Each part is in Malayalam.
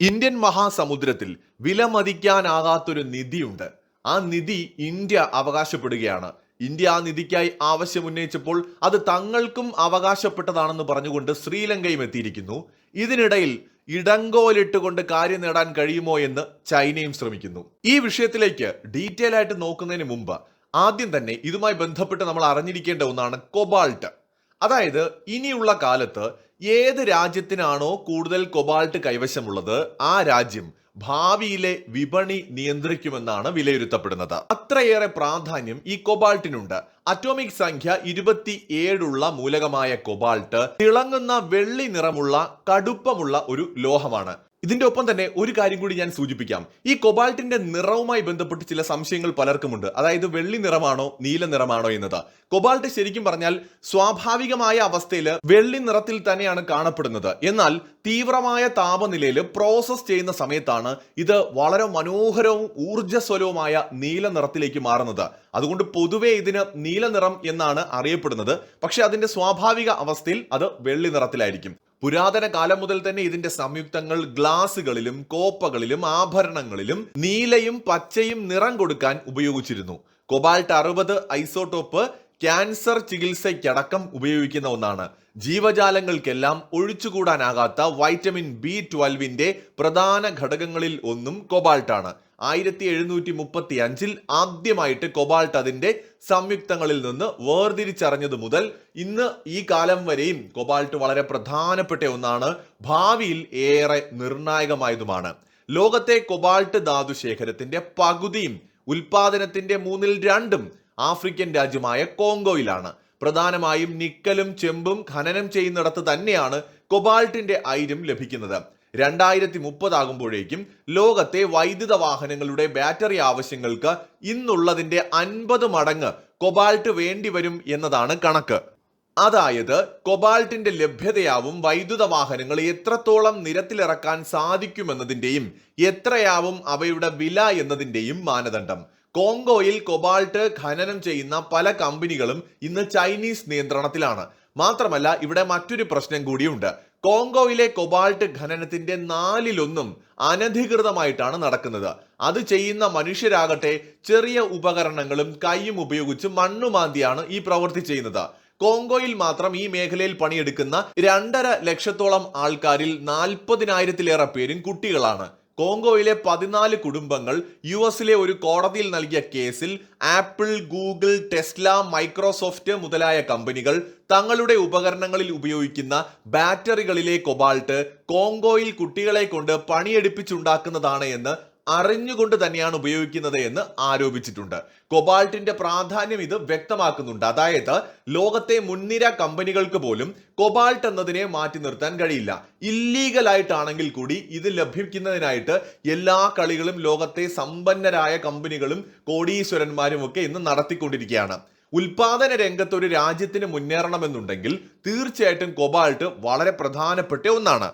ഇന്ത്യൻ മഹാസമുദ്രത്തിൽ വിലമതിക്കാനാകാത്തൊരു നിധിയുണ്ട്. ആ നിധി ഇന്ത്യ അവകാശപ്പെടുകയാണ്. ഇന്ത്യ ആ നിധിക്കായി ആവശ്യമുന്നയിച്ചപ്പോൾ അത് തങ്ങൾക്കും അവകാശപ്പെട്ടതാണെന്ന് പറഞ്ഞുകൊണ്ട് ശ്രീലങ്കയും എത്തിയിരിക്കുന്നു. ഇതിനിടയിൽ ഇടങ്കോലിട്ടുകൊണ്ട് കാര്യം നേടാൻ കഴിയുമോ എന്ന് ചൈനയും ശ്രമിക്കുന്നു. ഈ വിഷയത്തിലേക്ക് ഡീറ്റെയിൽ ആയിട്ട് നോക്കുന്നതിന് മുമ്പ് ആദ്യം തന്നെ ഇതുമായി ബന്ധപ്പെട്ട് നമ്മൾ അറിഞ്ഞിരിക്കേണ്ട ഒന്നാണ് കൊബാൾട്ട്. അതായത് ഇനിയുള്ള കാലത്ത് ഏത് രാജ്യത്തിനാണോ കൂടുതൽ കൊബാൾട്ട് കൈവശമുള്ളത് ആ രാജ്യം ഭാവിയിലെ വിപണി നിയന്ത്രിക്കുമെന്നാണ് വിലയിരുത്തപ്പെടുന്നത്. അത്രയേറെ പ്രാധാന്യം ഈ കൊബാൾട്ടിനുണ്ട്. അറ്റോമിക് സംഖ്യ ഇരുപത്തി ഏഴുള്ള മൂലകമായ കൊബാൾട്ട് തിളങ്ങുന്ന വെള്ളി നിറമുള്ള കടുപ്പമുള്ള ഒരു ലോഹമാണ്. ഇതിന്റെ ഒപ്പം തന്നെ ഒരു കാര്യം കൂടി ഞാൻ സൂചിപ്പിക്കാം. ഈ കൊബാൾട്ടിന്റെ നിറവുമായി ബന്ധപ്പെട്ട് ചില സംശയങ്ങൾ പലർക്കുമുണ്ട്. അതായത് വെള്ളി നിറമാണോ നീല നിറമാണോ എന്നത്. കൊബാൾട്ട് ശരിക്കും പറഞ്ഞാൽ സ്വാഭാവികമായ അവസ്ഥയിൽ വെള്ളി നിറത്തിൽ തന്നെയാണ് കാണപ്പെടുന്നത്. എന്നാൽ തീവ്രമായ താപനിലയിൽ പ്രോസസ് ചെയ്യുന്ന സമയത്താണ് ഇത് വളരെ മനോഹരവും ഊർജസ്വലവുമായ നീല നിറത്തിലേക്ക് മാറുന്നത്. അതുകൊണ്ട് പൊതുവെ ഇതിന് നീല നിറം എന്നാണ് അറിയപ്പെടുന്നത്. പക്ഷെ അതിന്റെ സ്വാഭാവിക അവസ്ഥയിൽ അത് വെള്ളി നിറത്തിലായിരിക്കും. പുരാതന കാലം മുതൽ തന്നെ ഇതിന്റെ സംയുക്തങ്ങൾ ഗ്ലാസുകളിലും കോപ്പകളിലും ആഭരണങ്ങളിലും നീലയും പച്ചയും നിറം കൊടുക്കാൻ ഉപയോഗിച്ചിരുന്നു. കൊബാൾട്ട് അറുപത് ഐസോടോപ്പ് ക്യാൻസർ ചികിത്സയ്ക്കടക്കം ഉപയോഗിക്കുന്ന ഒന്നാണ്. ജീവജാലങ്ങൾക്കെല്ലാം ഒഴിച്ചുകൂടാനാകാത്ത വൈറ്റമിൻ ബി ട്വൽവിന്റെ പ്രധാന ഘടകങ്ങളിൽ ഒന്നും കൊബാൾട്ടാണ്. ആയിരത്തി എഴുന്നൂറ്റി മുപ്പത്തി അഞ്ചിൽ ആദ്യമായിട്ട് കൊബാൾട്ട് അതിന്റെ സംയുക്തങ്ങളിൽ നിന്ന് വേർതിരിച്ചറിഞ്ഞത് മുതൽ ഇന്ന് ഈ കാലം വരെയും കൊബാൾട്ട് വളരെ പ്രധാനപ്പെട്ട ഒന്നാണ്. ഭാവിയിൽ ഏറെ നിർണായകമായതുമാണ്. ലോകത്തെ കൊബാൾട്ട് ധാതു ശേഖരത്തിന്റെ പകുതിയും ഉൽപാദനത്തിന്റെ മൂന്നിൽ രണ്ടും ആഫ്രിക്കൻ രാജ്യമായ കോങ്കോയിലാണ്. പ്രധാനമായും നിക്കലും ചെമ്പും ഖനനം ചെയ്യുന്നിടത്ത് തന്നെയാണ് കൊബാൾട്ടിന്റെ ഐര്യം ലഭിക്കുന്നത്. രണ്ടായിരത്തി മുപ്പതാകുമ്പോഴേക്കും ലോകത്തെ വൈദ്യുത വാഹനങ്ങളുടെ ബാറ്ററി ആവശ്യങ്ങൾക്ക് ഇന്നുള്ളതിന്റെ അൻപത് മടങ്ങ് കൊബാൾട്ട് വേണ്ടിവരും എന്നതാണ് കണക്ക്. അതായത് കൊബാൾട്ടിന്റെ ലഭ്യതയാവും വൈദ്യുത വാഹനങ്ങൾ എത്രത്തോളം നിരത്തിലിറക്കാൻ സാധിക്കുമെന്നതിന്റെയും എത്രയാവും അവയുടെ വില എന്നതിന്റെയും മാനദണ്ഡം. കോങ്കോയിൽ കൊബാൾട്ട് ഖനനം ചെയ്യുന്ന പല കമ്പനികളും ഇന്ന് ചൈനീസ് നിയന്ത്രണത്തിലാണ്. മാത്രമല്ല ഇവിടെ മറ്റൊരു പ്രശ്നം കൂടിയുണ്ട്. കോങ്കോയിലെ കൊബാൾട്ട് ഖനനത്തിന്റെ നാലിലൊന്നും അനധികൃതമായിട്ടാണ് നടക്കുന്നത്. അത് ചെയ്യുന്ന മനുഷ്യരാകട്ടെ ചെറിയ ഉപകരണങ്ങളും കൈയും ഉപയോഗിച്ച് മണ്ണുമാന്തിയാണ് ഈ പ്രവൃത്തി ചെയ്യുന്നത്. കോങ്കോയിൽ മാത്രം ഈ മേഖലയിൽ പണിയെടുക്കുന്ന രണ്ടര ലക്ഷത്തോളം ആൾക്കാരിൽ നാൽപ്പതിനായിരത്തിലേറെ പേരും കുട്ടികളാണ്. കോങ്കോയിലെ പതിനാല് കുടുംബങ്ങൾ യു എസിലെ ഒരു കോടതിയിൽ നൽകിയ കേസിൽ ആപ്പിൾ ഗൂഗിൾ ടെസ്ല മൈക്രോസോഫ്റ്റ് മുതലായ കമ്പനികൾ തങ്ങളുടെ ഉപകരണങ്ങളിൽ ഉപയോഗിക്കുന്ന ബാറ്ററികളിലെ കൊബാൾട്ട് കോങ്കോയിൽ കുട്ടികളെ കൊണ്ട് പണിയെടുപ്പിച്ചുണ്ടാക്കുന്നതാണ് എന്ന് അറിഞ്ഞുകൊണ്ട് തന്നെയാണ് ഉപയോഗിക്കുന്നത് എന്ന് ആരോപിച്ചിട്ടുണ്ട്. കൊബാൾട്ടിന്റെ പ്രാധാന്യം ഇത് വ്യക്തമാക്കുന്നുണ്ട്. അതായത് ലോകത്തെ മുൻനിര കമ്പനികൾക്ക് പോലും കൊബാൾട്ട് എന്നതിനെ മാറ്റി നിർത്താൻ കഴിയില്ല. ഇല്ലീഗൽ ആയിട്ടാണെങ്കിൽ കൂടി ഇത് ലഭിക്കുന്നതിനായിട്ട് എല്ലാ കളികളും ലോകത്തെ സമ്പന്നരായ കമ്പനികളും കോടീശ്വരന്മാരും ഒക്കെ ഇന്ന് നടത്തിക്കൊണ്ടിരിക്കുകയാണ്. ഉൽപാദന രംഗത്ത് ഒരു രാജ്യത്തിന് മുന്നേറണമെന്നുണ്ടെങ്കിൽ തീർച്ചയായിട്ടും കൊബാൾട്ട് വളരെ പ്രധാനപ്പെട്ട ഒന്നാണ്.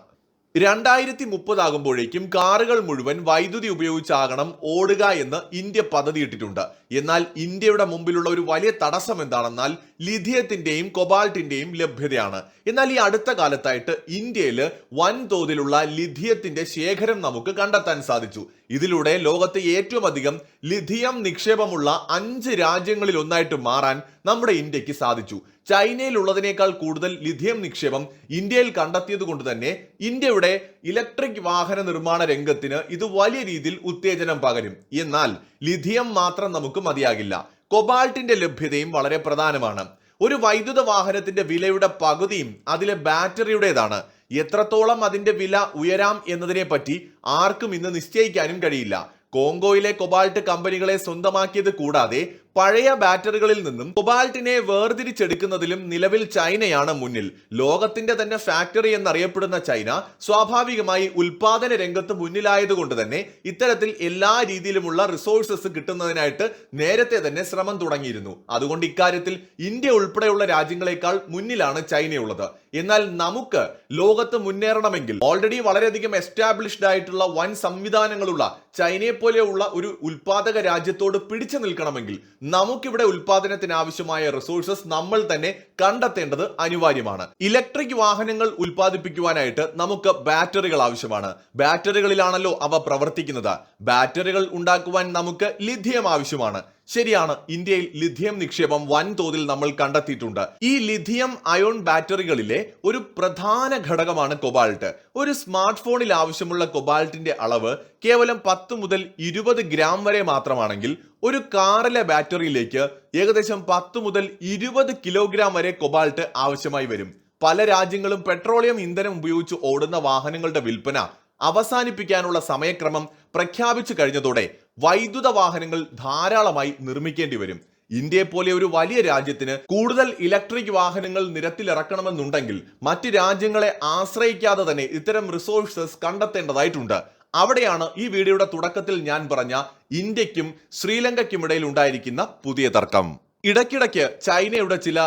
രണ്ടായിരത്തി മുപ്പതാകുമ്പോഴേക്കും കാറുകൾ മുഴുവൻ വൈദ്യുതി ഉപയോഗിച്ചാകണം ഓടുക എന്ന് ഇന്ത്യ പദ്ധതിയിട്ടിട്ടുണ്ട്. എന്നാൽ ഇന്ത്യയുടെ മുമ്പിലുള്ള ഒരു വലിയ തടസ്സം എന്താണെന്നാൽ ലിഥിയത്തിന്റെയും കൊബാൾട്ടിന്റെയും ലഭ്യതയാണ്. എന്നാൽ ഈ അടുത്ത കാലത്തായിട്ട് ഇന്ത്യയിൽ വൻതോതിലുള്ള ലിഥിയത്തിന്റെ ശേഖരം നമുക്ക് കണ്ടെത്താൻ സാധിച്ചു. ഇതിലൂടെ ലോകത്തെ ഏറ്റവും അധികം ലിഥിയം നിക്ഷേപമുള്ള അഞ്ച് രാജ്യങ്ങളിൽ ഒന്നായിട്ട് മാറാൻ നമ്മുടെ ഇന്ത്യയ്ക്ക് സാധിച്ചു. ചൈനയിൽ ഉള്ളതിനേക്കാൾ കൂടുതൽ ലിഥിയം നിക്ഷേപം ഇന്ത്യയിൽ കണ്ടെത്തിയത് കൊണ്ട് തന്നെ ഇന്ത്യയുടെ ഇലക്ട്രിക് വാഹന നിർമ്മാണ രംഗത്തിന് ഇത് വലിയ രീതിയിൽ ഉത്തേജനം പകരും. എന്നാൽ ലിഥിയം മാത്രം നമുക്ക് മതിയാകില്ല. കൊബാൾട്ടിന്റെ ലഭ്യതയും വളരെ പ്രധാനമാണ്. ഒരു വൈദ്യുത വാഹനത്തിന്റെ വിലയുടെ പകുതിയും അതിലെ ബാറ്ററിയുടേതാണ്. എത്രത്തോളം അതിന്റെ വില ഉയരാം എന്നതിനെ പറ്റി ആർക്കും ഇന്ന് നിശ്ചയിക്കാനും കഴിയില്ല. കോങ്കോയിലെ കൊബാൾട്ട് കമ്പനികളെ സ്വന്തമാക്കിയത് കൂടാതെ പഴയ ബാറ്ററികളിൽ നിന്നും കൊബാൾട്ടിനെ വേർതിരിച്ചെടുക്കുന്നതിലും നിലവിൽ ചൈനയാണ് മുന്നിൽ. ലോകത്തിന്റെ തന്നെ ഫാക്ടറി എന്നറിയപ്പെടുന്ന ചൈന സ്വാഭാവികമായി ഉൽപാദന രംഗത്ത് മുന്നിലായതുകൊണ്ട് തന്നെ ഇത്തരത്തിൽ എല്ലാ രീതിയിലുമുള്ള റിസോഴ്സസ് കിട്ടുന്നതിനായിട്ട് നേരത്തെ തന്നെ ശ്രമം തുടങ്ങിയിരുന്നു. അതുകൊണ്ട് ഇക്കാര്യത്തിൽ ഇന്ത്യ ഉൾപ്പെടെയുള്ള രാജ്യങ്ങളെക്കാൾ മുന്നിലാണ് ചൈനയുള്ളത്. എന്നാൽ നമുക്ക് ലോകത്ത് മുന്നേറണമെങ്കിൽ ഓൾറെഡി വളരെയധികം എസ്റ്റാബ്ലിഷ്ഡ് ആയിട്ടുള്ള വൻ സംവിധാനങ്ങളുള്ള ചൈനയെ പോലെയുള്ള ഒരു ഉൽപാദക രാജ്യത്തോട് പിടിച്ചു നിൽക്കണമെങ്കിൽ നമുക്കിവിടെ ഉൽപാദനത്തിന് ആവശ്യമായ റിസോഴ്സസ് നമ്മൾ തന്നെ കണ്ടെത്തേണ്ടത് അനിവാര്യമാണ്. ഇലക്ട്രിക് വാഹനങ്ങൾ ഉൽപ്പാദിപ്പിക്കുവാനായിട്ട് നമുക്ക് ബാറ്ററികൾ ആവശ്യമാണ്. ബാറ്ററികളിലാണല്ലോ അവ പ്രവർത്തിക്കുന്നത്. ബാറ്ററികൾ ഉണ്ടാക്കുവാൻ നമുക്ക് ലിഥിയം ആവശ്യമാണ്. ശരിയാണ് ഇന്ത്യയിൽ ലിഥിയം നിക്ഷേപം വൻതോതിൽ നമ്മൾ കണ്ടെത്തിയിട്ടുണ്ട്. ഈ ലിഥിയം അയോൺ ബാറ്ററികളിലെ ഒരു പ്രധാന ഘടകമാണ് കൊബാൾട്ട്. ഒരു സ്മാർട്ട് ഫോണിൽ ആവശ്യമുള്ള കൊബാൾട്ടിന്റെ അളവ് കേവലം പത്ത് മുതൽ ഇരുപത് ഗ്രാം വരെ മാത്രമാണെങ്കിൽ ഒരു കാറിലെ ബാറ്ററിയിലേക്ക് ഏകദേശം പത്ത് മുതൽ ഇരുപത് കിലോഗ്രാം വരെ കൊബാൾട്ട് ആവശ്യമായി വരും. പല രാജ്യങ്ങളും പെട്രോളിയം ഇന്ധനം ഉപയോഗിച്ച് ഓടുന്ന വാഹനങ്ങളുടെ വിൽപ്പന അവസാനിപ്പിക്കാനുള്ള സമയക്രമം പ്രഖ്യാപിച്ചു കഴിഞ്ഞതോടെ വൈദ്യുത വാഹനങ്ങൾ ധാരാളമായി നിർമ്മിക്കേണ്ടി വരും. ഇന്ത്യയെ പോലെ ഒരു വലിയ രാജ്യത്തിന് കൂടുതൽ ഇലക്ട്രിക് വാഹനങ്ങൾ നിരത്തിലിറക്കണമെന്നുണ്ടെങ്കിൽ മറ്റ് രാജ്യങ്ങളെ ആശ്രയിക്കാതെ തന്നെ ഇത്തരം റിസോഴ്സസ് കണ്ടെത്തേണ്ടതായിട്ടുണ്ട്. അവിടെയാണ് ഈ വീഡിയോയുടെ തുടക്കത്തിൽ ഞാൻ പറഞ്ഞ ഇന്ത്യക്കും ശ്രീലങ്കയ്ക്കുമിടയിൽ ഉണ്ടായിരിക്കുന്ന പുതിയ തർക്കം. ഇടയ്ക്കിടയ്ക്ക് ചൈനയുടെ ചില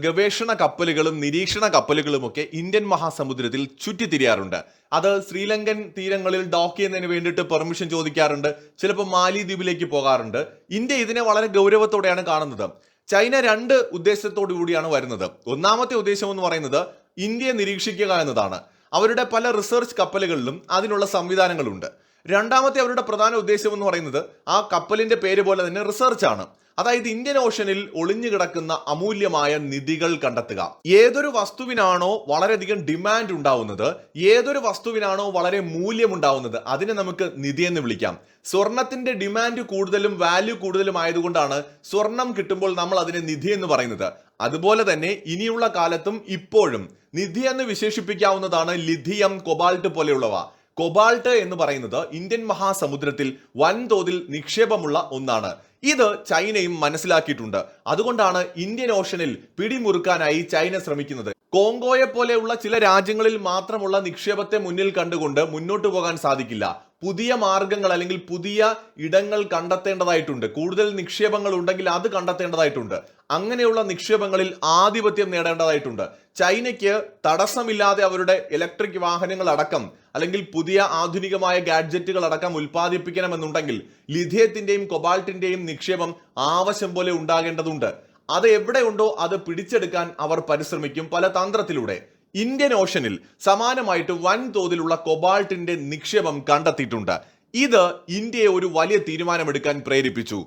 ഗവേഷണ കപ്പലുകളും നിരീക്ഷണ കപ്പലുകളുമൊക്കെ ഇന്ത്യൻ മഹാസമുദ്രത്തിൽ ചുറ്റിത്തിരിയാറുണ്ട്. അത് ശ്രീലങ്കൻ തീരങ്ങളിൽ ഡോക്ക് ചെയ്യുന്നതിന് വേണ്ടിയിട്ട് പെർമിഷൻ ചോദിക്കാറുണ്ട്. ചിലപ്പോൾ മാലിദ്വീപിലേക്ക് പോകാറുണ്ട്. ഇന്ത്യ ഇതിനെ വളരെ ഗൗരവത്തോടെയാണ് കാണുന്നത്. ചൈന രണ്ട് ഉദ്ദേശത്തോടു കൂടിയാണ് വരുന്നത്. ഒന്നാമത്തെ ഉദ്ദേശം എന്ന് പറയുന്നത് ഇന്ത്യയെ നിരീക്ഷിക്കുക എന്നതാണ്. അവരുടെ പല റിസർച്ച് കപ്പലുകളിലും അതിനുള്ള സംവിധാനങ്ങളുണ്ട്. രണ്ടാമത്തെ അവരുടെ പ്രധാന ഉദ്ദേശം എന്ന് പറയുന്നത് ആ കപ്പലിന്റെ പേര് പോലെ തന്നെ റിസർച്ച് ആണ്. അതായത് ഇന്ത്യൻ ഓഷനിൽ ഒളിഞ്ഞു കിടക്കുന്ന അമൂല്യമായ നിധികൾ കണ്ടെത്തുക. ഏതൊരു വസ്തുവിനാണോ വളരെയധികം ഡിമാൻഡ് ഉണ്ടാവുന്നത് ഏതൊരു വസ്തുവിനാണോ വളരെ മൂല്യമുണ്ടാവുന്നത് അതിനെ നമുക്ക് നിധി എന്ന് വിളിക്കാം. സ്വർണത്തിന്റെ ഡിമാൻഡ് കൂടുതലും വാല്യൂ കൂടുതലും ആയതുകൊണ്ടാണ് സ്വർണം കിട്ടുമ്പോൾ നമ്മൾ അതിനെ നിധി എന്ന് പറയുന്നത്. അതുപോലെ തന്നെ ഇനിയുള്ള കാലത്തും ഇപ്പോഴും നിധി എന്ന് വിശേഷിപ്പിക്കാവുന്നതാണ് ലിഥിയം കൊബാൾട്ട് പോലെയുള്ളവ. കൊബാൾട്ട് എന്ന് പറയുന്നത് ഇന്ത്യൻ മഹാസമുദ്രത്തിൽ വൻതോതിൽ നിക്ഷേപമുള്ള ഒന്നാണ്. ഇത് ചൈനയും മനസ്സിലാക്കിയിട്ടുണ്ട്. അതുകൊണ്ടാണ് ഇന്ത്യൻ ഓഷനിൽ പിടിമുറുക്കാനായി ചൈന ശ്രമിക്കുന്നത്. കോങ്കോയെ പോലെയുള്ള ചില രാജ്യങ്ങളിൽ മാത്രമുള്ള നിക്ഷേപത്തെ മുന്നിൽ കണ്ടുകൊണ്ട് മുന്നോട്ട് പോകാൻ സാധിക്കില്ല. പുതിയ മാർഗങ്ങൾ അല്ലെങ്കിൽ പുതിയ ഇടങ്ങൾ കണ്ടെത്തേണ്ടതായിട്ടുണ്ട്. കൂടുതൽ നിക്ഷേപങ്ങൾ ഉണ്ടെങ്കിൽ അത് കണ്ടെത്തേണ്ടതായിട്ടുണ്ട്. അങ്ങനെയുള്ള നിക്ഷേപങ്ങളിൽ ആധിപത്യം നേടേണ്ടതായിട്ടുണ്ട്. ചൈനയ്ക്ക് തടസ്സമില്ലാതെ അവരുടെ ഇലക്ട്രിക് വാഹനങ്ങൾ അടക്കം അല്ലെങ്കിൽ പുതിയ ആധുനികമായ ഗാഡ്ജറ്റുകൾ അടക്കം ഉൽപ്പാദിപ്പിക്കണമെന്നുണ്ടെങ്കിൽ ലിഥിയത്തിന്റെയും കൊബാൾട്ടിന്റെയും നിക്ഷേപം ആവശ്യം പോലെ ഉണ്ടാകേണ്ടതുണ്ട്. അത് എവിടെയുണ്ടോ അത് പിടിച്ചെടുക്കാൻ അവർ പരിശ്രമിക്കും പല തന്ത്രത്തിലൂടെ. ഇന്ത്യൻ ഓഷനിൽ സമാനമായിട്ട് വൻതോതിലുള്ള കൊബാൾട്ടിന്റെ നിക്ഷേപം കണ്ടെത്തിയിട്ടുണ്ട്. ഇത് ഇന്ത്യയെ ഒരു വലിയ തീരുമാനമെടുക്കാൻ പ്രേരിപ്പിച്ചു.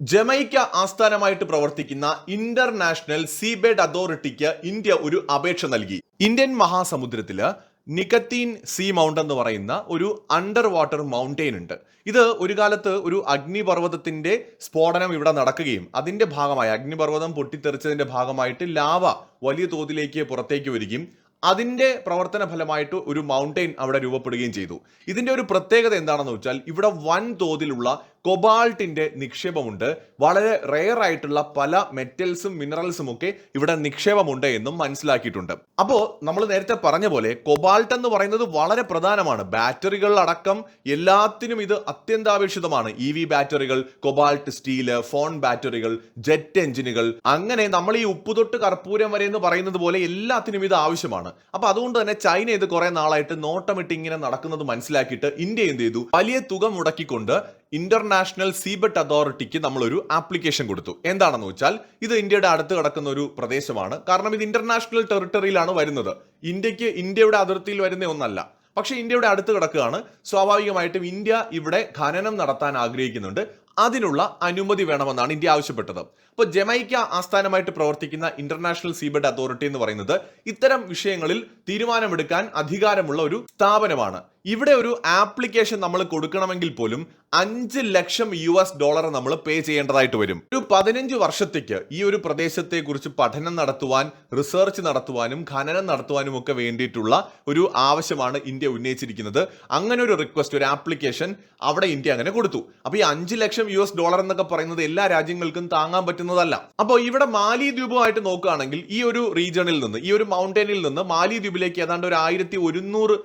ജമൈക്ക ആസ്ഥാനമായിട്ട് പ്രവർത്തിക്കുന്ന ഇന്റർനാഷണൽ സീബെഡ് അതോറിറ്റിക്ക് ഇന്ത്യ ഒരു അപേക്ഷ നൽകി. ഇന്ത്യൻ മഹാസമുദ്രത്തിൽ നിക്കത്തീൻ സീ മൗണ്ട് എന്ന് പറയുന്ന ഒരു അണ്ടർ വാട്ടർ മൗണ്ടെയിൻ ഉണ്ട്. ഇത് ഒരു കാലത്ത് ഒരു അഗ്നിപർവതത്തിന്റെ സ്ഫോടനം ഇവിടെ നടക്കുകയും അതിന്റെ ഭാഗമായി അഗ്നിപർവതം പൊട്ടിത്തെറിച്ചതിന്റെ ഭാഗമായിട്ട് ലാവ വലിയ തോതിലേക്ക് പുറത്തേക്ക് വരികയും അതിന്റെ പ്രവർത്തന ഫലമായിട്ട് ഒരു മൗണ്ടെയിൻ അവിടെ രൂപപ്പെടുകയും ചെയ്തു. ഇതിന്റെ ഒരു പ്രത്യേകത എന്താണെന്ന് വെച്ചാൽ ഇവിടെ വൻ തോതിലുള്ള കൊബാൾട്ടിന്റെ നിക്ഷേപമുണ്ട്. വളരെ റെയർ ആയിട്ടുള്ള പല മെറ്റൽസും മിനറൽസും ഒക്കെ ഇവിടെ നിക്ഷേപമുണ്ട് എന്നും മനസ്സിലാക്കിയിട്ടുണ്ട്. അപ്പോൾ നമ്മൾ നേരത്തെ പറഞ്ഞ പോലെ കൊബാൾട്ട് എന്ന് പറയുന്നത് വളരെ പ്രധാനമാണ്. ബാറ്ററികൾ അടക്കം എല്ലാത്തിനും ഇത് അത്യന്താപേക്ഷിതമാണ്. ഇ വി ബാറ്ററികൾ കൊബാൾട്ട് സ്റ്റീൽ ഫോൺ ബാറ്ററികൾ ജെറ്റ് എഞ്ചിനുകൾ അങ്ങനെ നമ്മൾ ഈ ഉപ്പുതൊട്ട് കർപ്പൂരം വരെ എന്ന് പറയുന്നത് പോലെ എല്ലാത്തിനും ഇത് ആവശ്യമാണ്. അപ്പൊ അതുകൊണ്ട് തന്നെ ചൈന ഇത് കുറെ നാളായിട്ട് നോട്ടമിട്ട് ഇങ്ങനെ നടക്കുന്നത് മനസ്സിലാക്കിയിട്ട് ഇന്ത്യ എന്ത് ചെയ്തു? വലിയ തുക മുടക്കിക്കൊണ്ട് ഇന്റർനാഷണൽ സീബട്ട് അതോറിറ്റിക്ക് നമ്മളൊരു ആപ്ലിക്കേഷൻ കൊടുത്തു. എന്താണെന്ന് വെച്ചാൽ ഇത് ഇന്ത്യയുടെ അടുത്ത് കിടക്കുന്ന ഒരു പ്രദേശമാണ്. കാരണം ഇത് ഇന്റർനാഷണൽ ടെറിട്ടറിയിലാണ് വരുന്നത്. ഇന്ത്യയ്ക്ക് ഇന്ത്യയുടെ അതിർത്തിയിൽ വരുന്ന ഒന്നല്ല. പക്ഷേ ഇന്ത്യയുടെ അടുത്ത് കിടക്കുകയാണ്. സ്വാഭാവികമായിട്ടും ഇന്ത്യ ഇവിടെ ഖനനം നടത്താൻ ആഗ്രഹിക്കുന്നുണ്ട്. അതിനുള്ള അനുമതി വേണമെന്നാണ് ഇന്ത്യ ആവശ്യപ്പെട്ടത്. അപ്പോൾ ജമൈക്ക ആസ്ഥാനമായിട്ട് പ്രവർത്തിക്കുന്ന ഇന്റർനാഷണൽ സീബഡ് അതോറിറ്റി എന്ന് പറയുന്നത് ഇത്തരം വിഷയങ്ങളിൽ തീരുമാനമെടുക്കാൻ അധികാരമുള്ള ഒരു സ്ഥാപനമാണ്. ഇവിടെ ഒരു ആപ്ലിക്കേഷൻ നമ്മൾ കൊടുക്കണമെങ്കിൽ പോലും അഞ്ച് ലക്ഷം യു എസ് ഡോളർ നമ്മൾ പേ ചെയ്യേണ്ടതായിട്ട് വരും. ഒരു പതിനഞ്ച് വർഷത്തേക്ക് ഈ ഒരു പ്രദേശത്തെ കുറിച്ച് പഠനം നടത്തുവാൻ റിസർച്ച് നടത്തുവാനും ഖനനം നടത്തുവാനും ഒക്കെ വേണ്ടിയിട്ടുള്ള ഒരു ആവശ്യമാണ് ഇന്ത്യ ഉന്നയിച്ചിരിക്കുന്നത്. അങ്ങനെ ഒരു റിക്വസ്റ്റ് ഒരു ആപ്ലിക്കേഷൻ അവിടെ ഇന്ത്യ അങ്ങനെ കൊടുത്തു. അപ്പോൾ ഈ അഞ്ച് ലക്ഷം യു എസ് ഡോളർ എന്നൊക്കെ പറയുന്നത് എല്ലാ രാജ്യങ്ങൾക്കും താങ്ങാൻ പറ്റുന്നതല്ല. അപ്പോൾ ഇവിടെ മാലി ദ്വീപുമായിട്ട് നോക്കുകയാണെങ്കിൽ ഈ ഒരു റീജിയണിൽ നിന്ന് ഈ ഒരു മൗണ്ടനിൽ നിന്ന് മാലിദ്വീപിലേക്ക് ഏതാണ്ട് ഒരു ആയിരത്തി ഒരുന്നൂറ്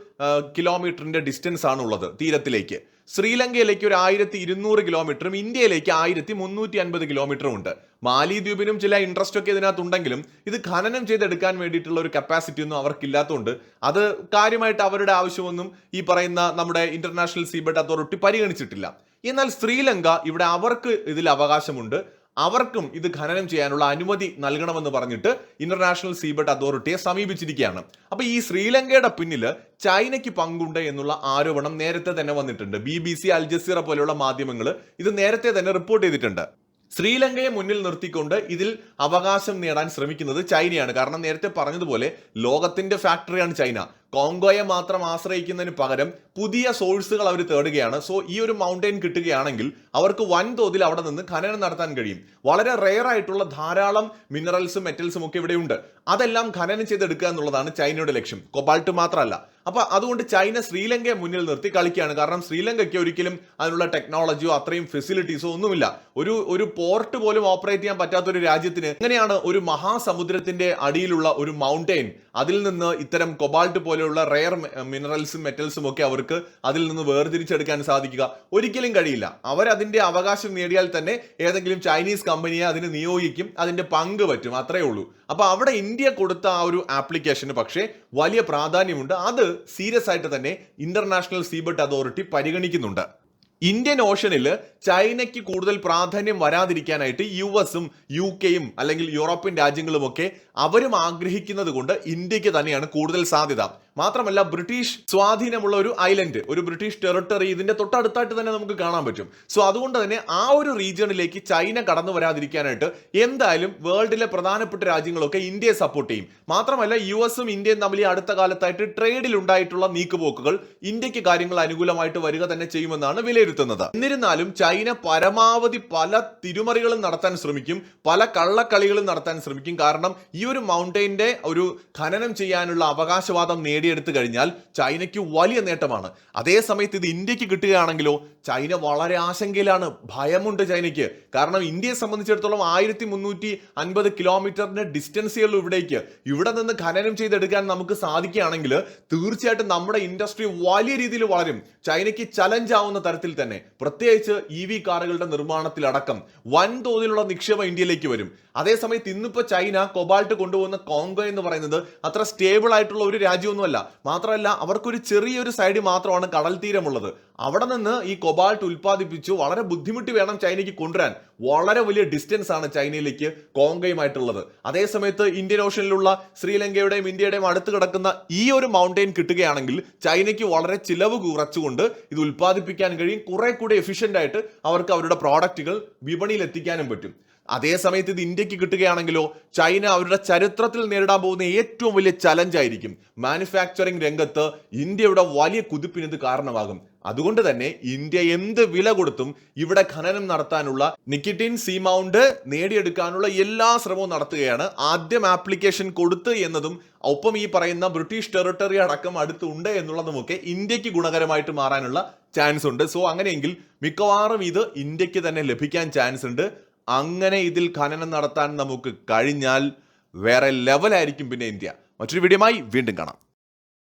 കിലോമീറ്ററിന്റെ ഡിസ്റ്റൻസ് ആണ് ഉള്ളത് തീരത്തിലേക്ക്. ശ്രീലങ്കയിലേക്ക് ഒരു ആയിരത്തി ഇരുന്നൂറ് കിലോമീറ്ററും ഇന്ത്യയിലേക്ക് ആയിരത്തി മുന്നൂറ്റി അൻപത് കിലോമീറ്ററും ഉണ്ട്. മാലിദ്വീപിനും ചില ഇൻട്രസ്റ്റ് ഒക്കെ ഇതിനകത്തുണ്ടെങ്കിലും ഇത് ഖനനം ചെയ്തെടുക്കാൻ വേണ്ടിയിട്ടുള്ള ഒരു കപ്പാസിറ്റി ഒന്നും അവർക്കില്ലാത്തതുകൊണ്ട് അത് കാര്യമായിട്ട് അവരുടെ ആവശ്യമൊന്നും ഈ പറയുന്ന നമ്മുടെ ഇന്റർനാഷണൽ സീബഡ് അതോറിറ്റി പരിഗണിച്ചിട്ടില്ല. എന്നാൽ ശ്രീലങ്ക ഇവിടെ അവർക്ക് ഇതിൽ അവകാശമുണ്ട്. അവർക്കും ഇത് ഖനനം ചെയ്യാനുള്ള അനുമതി നൽകണമെന്ന് പറഞ്ഞിട്ട് ഇന്റർനാഷണൽ സീബർട്ട് അതോറിറ്റിയെ സമീപിച്ചിരിക്കുകയാണ്. അപ്പൊ ഈ ശ്രീലങ്കയുടെ പിന്നിൽ ചൈനയ്ക്ക് പങ്കുണ്ട് എന്നുള്ള ആരോപണം നേരത്തെ തന്നെ വന്നിട്ടുണ്ട്. ബി ബി സി ജസീറ പോലെയുള്ള മാധ്യമങ്ങൾ ഇത് നേരത്തെ തന്നെ റിപ്പോർട്ട് ചെയ്തിട്ടുണ്ട്. ശ്രീലങ്കയെ മുന്നിൽ നിർത്തിക്കൊണ്ട് ഇതിൽ അവകാശം നേടാൻ ശ്രമിക്കുന്നത് ചൈനയാണ്. കാരണം നേരത്തെ പറഞ്ഞതുപോലെ ലോകത്തിന്റെ ഫാക്ടറിയാണ് ചൈന. കോങ്കോയെ മാത്രം ആശ്രയിക്കുന്നതിന് പകരം പുതിയ സോഴ്സുകൾ അവർ തേടുകയാണ്. സോ ഈ ഒരു മൗണ്ടൈൻ കിട്ടുകയാണെങ്കിൽ അവർക്ക് വൻതോതിൽ അവിടെ നിന്ന് ഖനനം നടത്താൻ കഴിയും. വളരെ റെയർ ആയിട്ടുള്ള ധാരാളം മിനറൽസും മെറ്റൽസും ഒക്കെ ഇവിടെയുണ്ട്. അതെല്ലാം ഖനനം ചെയ്തെടുക്കുക എന്നുള്ളതാണ് ചൈനയുടെ ലക്ഷ്യം. കൊബാൾട്ട് മാത്രമല്ല. അപ്പൊ അതുകൊണ്ട് ചൈന ശ്രീലങ്കയെ മുന്നിൽ നിർത്തി കളിക്കുകയാണ്. കാരണം ശ്രീലങ്കയ്ക്ക് ഒരിക്കലും അതിനുള്ള ടെക്നോളജിയോ അത്രയും ഫെസിലിറ്റീസോ ഒന്നുമില്ല. ഒരു ഒരു പോർട്ട് പോലും ഓപ്പറേറ്റ് ചെയ്യാൻ പറ്റാത്ത ഒരു രാജ്യത്തിന് എങ്ങനെയാണ് ഒരു മഹാസമുദ്രത്തിന്റെ അടിയിലുള്ള ഒരു മൗണ്ടെയിൻ അതിൽ നിന്ന് ഇത്തരം കൊബാൾട്ട് പോലെയുള്ള റെയർ മിനറൽസും മെറ്റൽസും ഒക്കെ അവർക്ക് അതിൽ നിന്ന് വേർതിരിച്ചെടുക്കാൻ സാധിക്കുക? ഒരിക്കലും കഴിയില്ല. അവരതിന്റെ അവകാശം നേടിയാൽ തന്നെ ഏതെങ്കിലും ചൈനീസ് കമ്പനിയെ അതിന് നിയോഗിക്കും അതിന്റെ പങ്ക് പറ്റും. അത്രേ ഉള്ളൂ. അപ്പൊ അവിടെ ഇന്ത്യ കൊടുത്ത ആ ഒരു ആപ്ലിക്കേഷന് പക്ഷേ വലിയ പ്രാധാന്യമുണ്ട്. അത് സീരിയസ് ആയിട്ട് തന്നെ ഇന്റർനാഷണൽ സീബർട്ട് അതോറിറ്റി പരിഗണിക്കുന്നുണ്ട്. ഇന്ത്യൻ ഓഷനിൽ ചൈനയ്ക്ക് കൂടുതൽ പ്രാധാന്യം വരാതിരിക്കാനായിട്ട് യു എസും യു കെയും അല്ലെങ്കിൽ യൂറോപ്യൻ രാജ്യങ്ങളുമൊക്കെ അവരും ആഗ്രഹിക്കുന്നത് കൊണ്ട് ഇന്ത്യയ്ക്ക് തന്നെയാണ് കൂടുതൽ സാധ്യത. മാത്രമല്ല ബ്രിട്ടീഷ് സ്വാധീനമുള്ള ഒരു ഐലൻഡ് ഒരു ബ്രിട്ടീഷ് ടെറിട്ടറി ഇതിന്റെ തൊട്ടടുത്തായിട്ട് തന്നെ നമുക്ക് കാണാൻ പറ്റും. സോ അതുകൊണ്ട് തന്നെ ആ ഒരു റീജിയണിലേക്ക് ചൈന കടന്നു വരാതിരിക്കാനായിട്ട് എന്തായാലും വേൾഡിലെ പ്രധാനപ്പെട്ട രാജ്യങ്ങളൊക്കെ ഇന്ത്യയെ സപ്പോർട്ട് ചെയ്യും. മാത്രമല്ല യു എസും ഇന്ത്യയും തമ്മിൽ അടുത്ത കാലത്തായിട്ട് ട്രേഡിൽ ഉണ്ടായിട്ടുള്ള നീക്കുപോക്കുകൾ ഇന്ത്യയ്ക്ക് കാര്യങ്ങൾ അനുകൂലമായിട്ട് വരിക തന്നെ ചെയ്യുമെന്നാണ് വിലയിരുത്തുന്നത്. എന്നിരുന്നാലും ചൈന പരമാവധി പല തിരുമറികളും നടത്താൻ ശ്രമിക്കും പല കള്ളക്കളികളും നടത്താൻ ശ്രമിക്കും. കാരണം ഈ ഒരു മൗണ്ടൈന്റെ ഒരു ഖനനം ചെയ്യാനുള്ള അവകാശവാദം നേടിയെടുത്തു കഴിഞ്ഞാൽ ചൈനയ്ക്ക് വലിയ നേട്ടമാണ്. അതേ സമയത്ത് ഇത് ഇന്ത്യയ്ക്ക് കിട്ടുകയാണെങ്കിലോ ചൈന വളരെ ആശങ്കയിലാണ്. ഭയമുണ്ട് ചൈനയ്ക്ക്. കാരണം ഇന്ത്യയെ സംബന്ധിച്ചിടത്തോളം ആയിരത്തി മുന്നൂറ്റി അൻപത് കിലോമീറ്ററിന്റെ ഡിസ്റ്റൻസേ ഉള്ളൂ ഇവിടേക്ക്. ഇവിടെ നിന്ന് ഖനനം ചെയ്തെടുക്കാൻ നമുക്ക് സാധിക്കുകയാണെങ്കിൽ തീർച്ചയായിട്ടും നമ്മുടെ ഇൻഡസ്ട്രി വലിയ രീതിയിൽ വളരും. ചൈനയ്ക്ക് ചലഞ്ച് ആവുന്ന തരത്തിൽ തന്നെ. പ്രത്യേകിച്ച് ഇ വി കാറുകളുടെ നിർമ്മാണത്തിലടക്കം വൻതോതിലുള്ള നിക്ഷേപം ഇന്ത്യയിലേക്ക് വരും. അതേസമയത്ത് ഇന്നിപ്പോ ചൈന കൊബാൾട്ട് കൊണ്ടുപോകുന്ന കോങ്കോ എന്ന് പറയുന്നത് അത്ര സ്റ്റേബിൾ ആയിട്ടുള്ള ഒരു രാജ്യമൊന്നുമല്ല. മാത്രമല്ല അവർക്കൊരു ചെറിയൊരു സൈഡ് മാത്രമാണ് കടൽ തീരമുള്ളത് അവിടെ നിന്ന് ഈ കൊബാൾട്ട് ഉൽപ്പാദിപ്പിച്ചു. വളരെ ബുദ്ധിമുട്ട് വേണം ചൈനയ്ക്ക് കൊണ്ടുവരാൻ. വളരെ വലിയ ഡിസ്റ്റൻസ് ആണ് ചൈനയിലേക്ക് കോങ്കയുമായിട്ടുള്ളത്. അതേസമയത്ത് ഇന്ത്യൻ ഓഷനിലുള്ള ശ്രീലങ്കയുടെയും ഇന്ത്യയുടെയും അടുത്ത് കിടക്കുന്ന ഈ ഒരു മൗണ്ടെയിൻ കിട്ടുകയാണെങ്കിൽ ചൈനയ്ക്ക് വളരെ ചിലവ് കുറച്ചുകൊണ്ട് ഇത് ഉൽപ്പാദിപ്പിക്കാൻ കഴിയും. കുറെ കൂടി എഫിഷ്യന്റ് ആയിട്ട് അവർക്ക് അവരുടെ പ്രോഡക്റ്റുകൾ വിപണിയിൽ എത്തിക്കാനും പറ്റും. അതേസമയത്ത് ഇത് ഇന്ത്യയ്ക്ക് കിട്ടുകയാണെങ്കിലോ ചൈന അവരുടെ ചരിത്രത്തിൽ നേരിടാൻ പോകുന്ന ഏറ്റവും വലിയ ചലഞ്ച് ആയിരിക്കും. മാനുഫാക്ചറിംഗ് രംഗത്ത് ഇന്ത്യയുടെ വലിയ കുതിപ്പിന് ഇത് കാരണമാകും. അതുകൊണ്ട് തന്നെ ഇന്ത്യ എന്ത് വില കൊടുത്തും ഇവിടെ ഖനനം നടത്താനുള്ള നിക്കിറ്റിൻ സീമൗണ്ട് നേടിയെടുക്കാനുള്ള എല്ലാ ശ്രമവും നടത്തുകയാണ്. ആദ്യം ആപ്ലിക്കേഷൻ കൊടുത്ത് എന്നതും ഒപ്പം ഈ പറയുന്ന ബ്രിട്ടീഷ് ടെറിട്ടറി അടക്കം അടുത്തുണ്ട് എന്നുള്ളതുമൊക്കെ ഇന്ത്യയ്ക്ക് ഗുണകരമായിട്ട് മാറാനുള്ള ചാൻസ് ഉണ്ട്. സോ അങ്ങനെയെങ്കിൽ മിക്കവാറും ഇത് ഇന്ത്യയ്ക്ക് തന്നെ ലഭിക്കാൻ ചാൻസ് ഉണ്ട്. അങ്ങനെ ഇതിൽ ഖനനം നടത്താൻ നമുക്ക് കഴിഞ്ഞാൽ വേറെ ലെവലായിരിക്കും പിന്നെ ഇന്ത്യ. മറ്റൊരു വീഡിയോമായി വീണ്ടും കാണാം.